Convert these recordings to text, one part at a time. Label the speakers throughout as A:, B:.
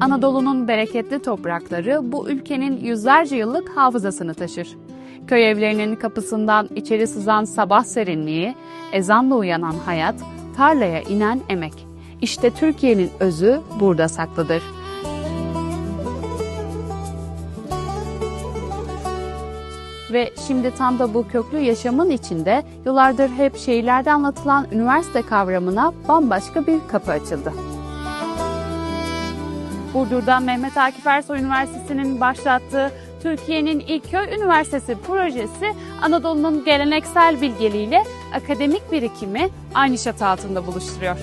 A: Anadolu'nun bereketli toprakları bu ülkenin yüzlerce yıllık hafızasını taşır. Köy evlerinin kapısından içeri sızan sabah serinliği, ezanla uyanan hayat, tarlaya inen emek. İşte Türkiye'nin özü burada saklıdır. Ve şimdi tam da bu köklü yaşamın içinde yıllardır hep şehirlerde anlatılan üniversite kavramına bambaşka bir kapı açıldı. Burdur'da Mehmet Akif Ersoy Üniversitesi'nin başlattığı Türkiye'nin ilk köy üniversitesi projesi Anadolu'nun geleneksel bilgeliğiyle akademik birikimi aynı çatı altında buluşturuyor.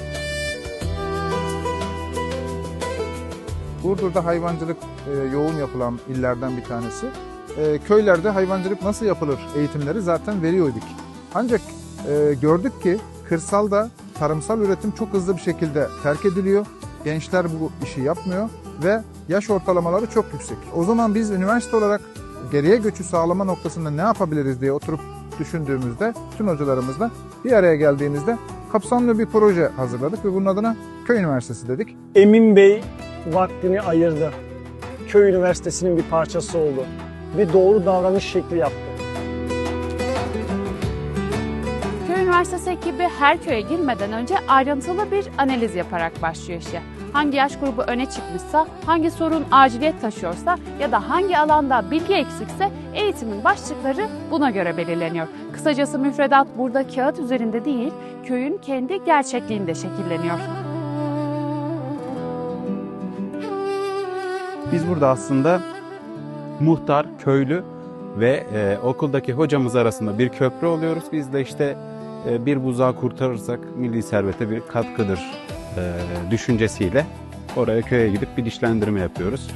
B: Burdur'da hayvancılık e, yoğun yapılan illerden bir tanesi. E, köylerde hayvancılık nasıl yapılır eğitimleri zaten veriyorduk. Ancak e, gördük ki kırsalda tarımsal üretim çok hızlı bir şekilde terk ediliyor. Gençler bu işi yapmıyor ve yaş ortalamaları çok yüksek. O zaman biz üniversite olarak geriye göçü sağlama noktasında ne yapabiliriz diye oturup düşündüğümüzde tüm hocalarımızla bir araya geldiğimizde kapsamlı bir proje hazırladık ve bunun adına Köy Üniversitesi dedik.
C: Emin Bey vaktini ayırdı. Köy Üniversitesi'nin bir parçası oldu. Ve doğru davranış şekli yaptı.
A: Köy Üniversitesi ekibi her köye girmeden önce ayrıntılı bir analiz yaparak başlıyor işe. Hangi yaş grubu öne çıkmışsa, hangi sorun aciliyet taşıyorsa ya da hangi alanda bilgi eksikse eğitimin başlıkları buna göre belirleniyor. Kısacası müfredat burada kağıt üzerinde değil, köyün kendi gerçekliğinde şekilleniyor.
D: Biz burada aslında muhtar, köylü ve e, okuldaki hocamız arasında bir köprü oluyoruz. Biz de işte e, bir buzağı kurtarırsak milli servete bir katkıdır düşüncesiyle oraya köye gidip bilinçlendirme yapıyoruz.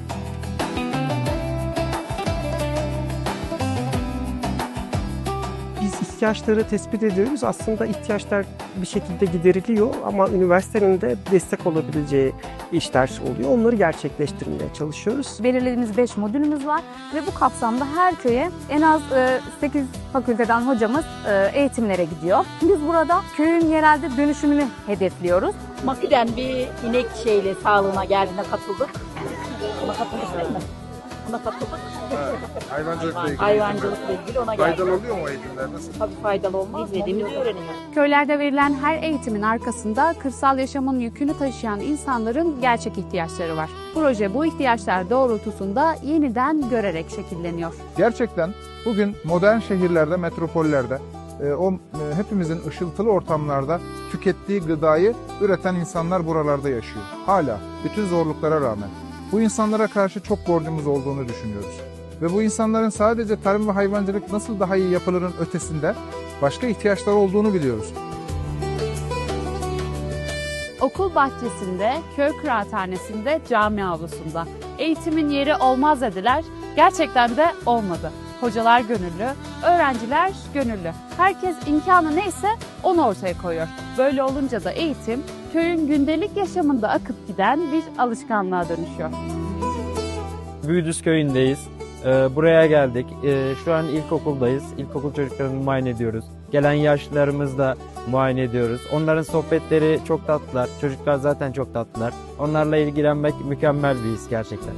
E: İhtiyaçları tespit ediyoruz. Aslında ihtiyaçlar bir şekilde gideriliyor ama üniversitenin de destek olabileceği işler oluyor. Onları gerçekleştirmeye çalışıyoruz.
F: belirlediğimiz 5 modülümüz var ve bu kapsamda her köye en az 8 fakülteden hocamız e, eğitimlere gidiyor. Biz burada köyün yerelde dönüşümünü hedefliyoruz.
G: Makiden bir inek şeyle sağlığına geldiğine katıldık. Buna katıldık Buna katıldık.
B: Hayvancılıkla ilgili.
G: Hayvancılıkla ilgili ona geldik.
B: Faydalı oluyor mu o eğitimler? Nasıl?
G: Tabii faydalı olmaz. Bilmediğimizi öğreniyoruz.
A: Köylerde verilen her eğitimin arkasında kırsal yaşamın yükünü taşıyan insanların gerçek ihtiyaçları var. Proje bu ihtiyaçlar doğrultusunda yeniden görerek şekilleniyor.
B: Gerçekten bugün modern şehirlerde, metropollerde e, o e, hepimizin ışıltılı ortamlarda tükettiği gıdayı üreten insanlar buralarda yaşıyor. Hala bütün zorluklara rağmen. Bu insanlara karşı çok borcumuz olduğunu düşünüyoruz. Ve bu insanların sadece tarım ve hayvancılık nasıl daha iyi yapılırın ötesinde başka ihtiyaçları olduğunu biliyoruz.
A: Okul bahçesinde, köy kıraathanesinde, cami avlusunda. Eğitimin yeri olmaz dediler. Gerçekten de olmadı. Hocalar gönüllü, öğrenciler gönüllü. Herkes imkanı neyse onu ortaya koyuyor. Böyle olunca da eğitim köyün gündelik yaşamında akıp giden bir alışkanlığa dönüşüyor.
H: Büyüdüz köyündeyiz. Ee, buraya geldik. Ee, şu an ilkokuldayız. İlkokul çocuklarını muayene ediyoruz. Gelen yaşlılarımızı da muayene ediyoruz. Onların sohbetleri çok tatlılar. Çocuklar zaten çok tatlılar. Onlarla ilgilenmek mükemmel bir his gerçekten.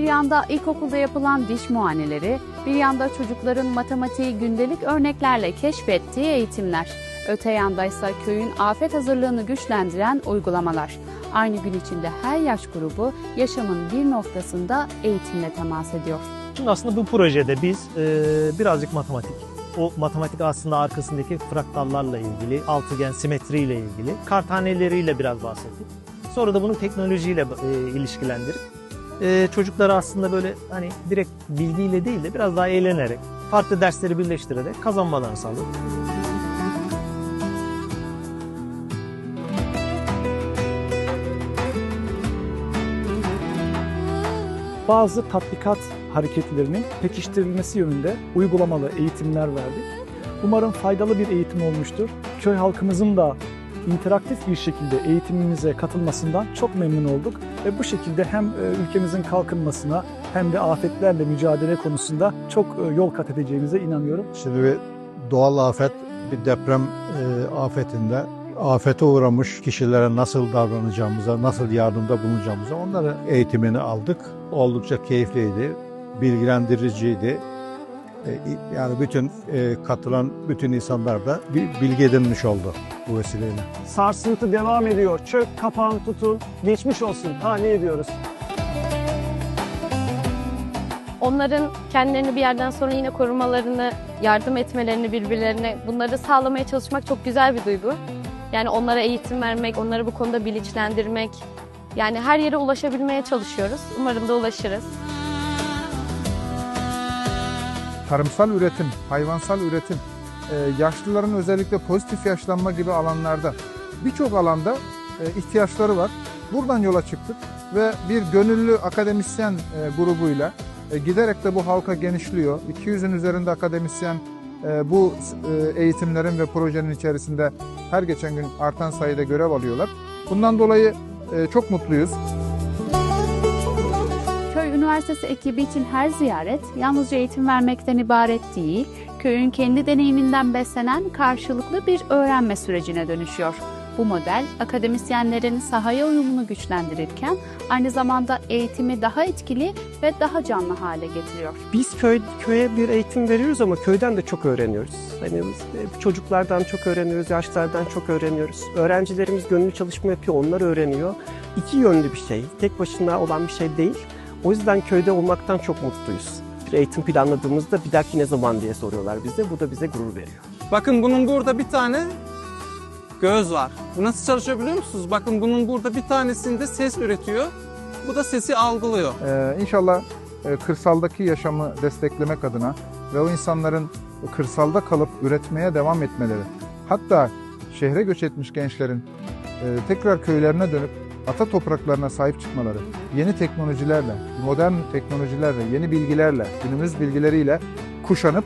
A: Bir yanda ilkokulda yapılan diş muayeneleri, bir yanda çocukların matematiği gündelik örneklerle keşfettiği eğitimler. Öte yandaysa köyün afet hazırlığını güçlendiren uygulamalar. Aynı gün içinde her yaş grubu yaşamın bir noktasında eğitimle temas ediyor.
C: Şimdi aslında bu projede biz e, birazcık matematik, o matematik aslında arkasındaki fraktallarla ilgili, altıgen simetriyle ilgili, kartaneleriyle biraz bahsettik. Sonra da bunu teknolojiyle e, ilişkilendirip e, çocuklara aslında böyle hani direkt bilgiyle değil de biraz daha eğlenerek, farklı dersleri birleştirerek kazanmalarını sağladık.
I: bazı tatbikat hareketlerinin pekiştirilmesi yönünde uygulamalı eğitimler verdik. Umarım faydalı bir eğitim olmuştur. Köy halkımızın da interaktif bir şekilde eğitimimize katılmasından çok memnun olduk ve bu şekilde hem e, ülkemizin kalkınmasına hem de afetlerle mücadele konusunda çok e, yol kat edeceğimize inanıyorum.
B: Şimdi ve
J: doğal afet, bir deprem e, afetinde afete uğramış kişilere nasıl davranacağımıza, nasıl yardımda bulunacağımıza onların eğitimini aldık. Oldukça keyifliydi, bilgilendiriciydi. E, Yani bütün e, katılan bütün insanlar da bir bilgi edinmiş oldu bu vesileyle.
I: Sarsıntı devam ediyor. Çök kapağını tutun. Geçmiş olsun. Tahliye ediyoruz.
K: onların kendilerini bir yerden sonra yine korumalarını, yardım etmelerini birbirlerine bunları sağlamaya çalışmak çok güzel bir duygu. Yani onlara eğitim vermek, onları bu konuda bilinçlendirmek. Yani her yere ulaşabilmeye çalışıyoruz. Umarım da ulaşırız.
B: Tarımsal üretim, hayvansal üretim, e, yaşlıların özellikle pozitif yaşlanma gibi alanlarda birçok alanda e, ihtiyaçları var. Buradan yola çıktık ve bir gönüllü akademisyen e, grubuyla giderek de bu halka genişliyor. 200'ün üzerinde akademisyen bu eğitimlerin ve projenin içerisinde her geçen gün artan sayıda görev alıyorlar. Bundan dolayı çok mutluyuz.
A: Üniversitesi ekibi için her ziyaret yalnızca eğitim vermekten ibaret değil, köyün kendi deneyiminden beslenen karşılıklı bir öğrenme sürecine dönüşüyor. Bu model akademisyenlerin sahaya uyumunu güçlendirirken aynı zamanda eğitimi daha etkili ve daha canlı hale getiriyor.
E: Biz köy köye bir eğitim veriyoruz ama köyden de çok öğreniyoruz. Hani e, çocuklardan çok öğreniyoruz, yaşlardan çok öğreniyoruz. Öğrencilerimiz gönüllü çalışma yapıyor, onlar öğreniyor. İki yönlü bir şey, tek başına olan bir şey değil. O yüzden köyde olmaktan çok mutluyuz. Bir eğitim planladığımızda bir dahaki ne zaman diye soruyorlar bize. Bu da bize gurur veriyor.
L: Bakın bunun burada bir tane göz var. Bu nasıl çalışıyor biliyor musunuz? Bakın bunun burada bir tanesinde ses üretiyor. Bu da sesi algılıyor.
B: Ee, inşallah e, kırsaldaki yaşamı desteklemek adına ve o insanların kırsalda kalıp üretmeye devam etmeleri, hatta şehre göç etmiş gençlerin e, tekrar köylerine dönüp ata topraklarına sahip çıkmaları, yeni teknolojilerle, modern teknolojilerle, yeni bilgilerle, günümüz bilgileriyle kuşanıp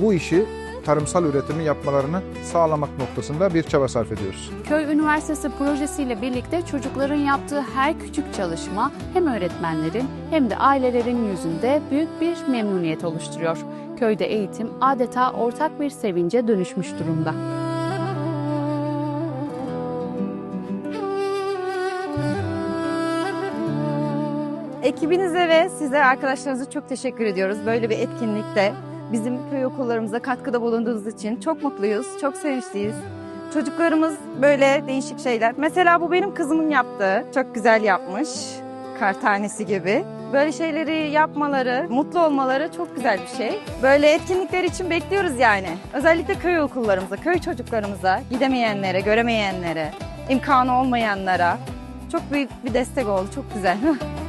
B: bu işi tarımsal üretimi yapmalarını sağlamak noktasında bir çaba sarf ediyoruz.
A: Köy Üniversitesi projesiyle birlikte çocukların yaptığı her küçük çalışma hem öğretmenlerin hem de ailelerin yüzünde büyük bir memnuniyet oluşturuyor. Köyde eğitim adeta ortak bir sevince dönüşmüş durumda.
F: Ekibinize ve size arkadaşlarınıza çok teşekkür ediyoruz. Böyle bir etkinlikte bizim köy okullarımıza katkıda bulunduğunuz için çok mutluyuz, çok sevinçliyiz. Çocuklarımız böyle değişik şeyler. Mesela bu benim kızımın yaptığı. Çok güzel yapmış. Kar tanesi gibi. Böyle şeyleri yapmaları, mutlu olmaları çok güzel bir şey. Böyle etkinlikler için bekliyoruz yani. Özellikle köy okullarımıza, köy çocuklarımıza, gidemeyenlere, göremeyenlere, imkanı olmayanlara çok büyük bir destek oldu. Çok güzel.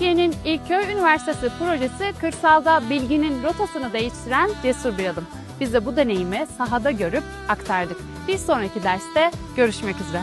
A: Türkiye'nin ilk köy üniversitesi projesi kırsalda bilginin rotasını değiştiren cesur bir adım. Biz de bu deneyimi sahada görüp aktardık. Bir sonraki derste görüşmek üzere.